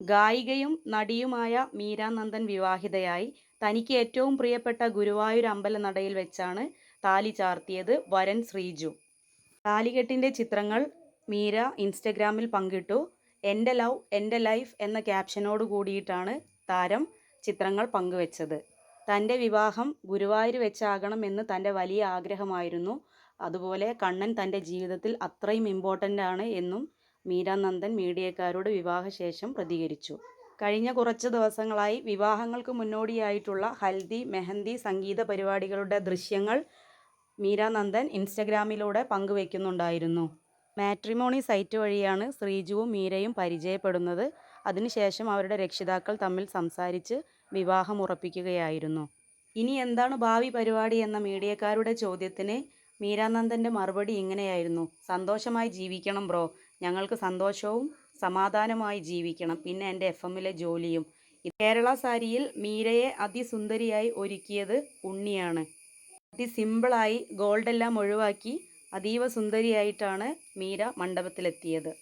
ഗായികയും നടിയുമായ മീര നന്ദൻ വിവാഹിതയായി. തനിക്ക് ഏറ്റവും പ്രിയപ്പെട്ട ഗുരുവായൂർ അമ്പലനടയിൽ വെച്ചാണ് താലി ചാർത്തിയത് വരൻ ശ്രീജു. താലികെട്ടിന്റെ ചിത്രങ്ങൾ മീര ഇൻസ്റ്റഗ്രാമിൽ പങ്കിട്ടു. എന്റെ ലവ് എന്റെ ലൈഫ് എന്ന ക്യാപ്ഷനോട് കൂടിയിട്ടാണ് താരം ചിത്രങ്ങൾ പങ്കുവച്ചത്. തന്റെ വിവാഹം ഗുരുവായൂർ വെച്ചാകണമെന്ന് തന്റെ വലിയ ആഗ്രഹമായിരുന്നു. അതുപോലെ കണ്ണൻ തന്റെ ജീവിതത്തിൽ അത്രയും ഇമ്പോർട്ടന്റ് ആണ് എന്നും മീര നന്ദൻ മീഡിയക്കാരോട് വിവാഹശേഷം പ്രതികരിച്ചു. കഴിഞ്ഞ കുറച്ച് ദിവസങ്ങളായി വിവാഹങ്ങൾക്ക് മുന്നോടിയായിട്ടുള്ള ഹൽദി മെഹന്തി സംഗീത പരിപാടികളുടെ ദൃശ്യങ്ങൾ മീരാനന്ദൻ ഇൻസ്റ്റഗ്രാമിലൂടെ പങ്കുവയ്ക്കുന്നുണ്ടായിരുന്നു മാട്രിമോണി സൈറ്റ് വഴിയാണ് ശ്രീജുവും മീരയും പരിചയപ്പെടുന്നത്. അതിനുശേഷം അവരുടെ രക്ഷിതാക്കൾ തമ്മിൽ സംസാരിച്ച് വിവാഹം ഉറപ്പിക്കുകയായിരുന്നു. ഇനി എന്താണ് ഭാവി പരിപാടി എന്ന മീഡിയക്കാരുടെ ചോദ്യത്തിന് മീരാനന്ദന്റെ മറുപടി ഇങ്ങനെയായിരുന്നു. സന്തോഷമായി ജീവിക്കണം ബ്രോ. ഞങ്ങൾക്ക് സന്തോഷവും സമാധാനമായി ജീവിക്കണം. പിന്നെ എന്റെ എഫ് എമ്മിലെ ജോലിയും കേരള സാരിയിൽ മീരയെ അതിസുന്ദരിയായി ഒരുക്കിയത് ഉണ്ണിയാണ്. അതിസിമ്പിളായി ഗോൾഡെല്ലാം ഒഴിവാക്കി അതീവ സുന്ദരിയായിട്ടാണ് മീര മണ്ഡപത്തിലെത്തിയത്.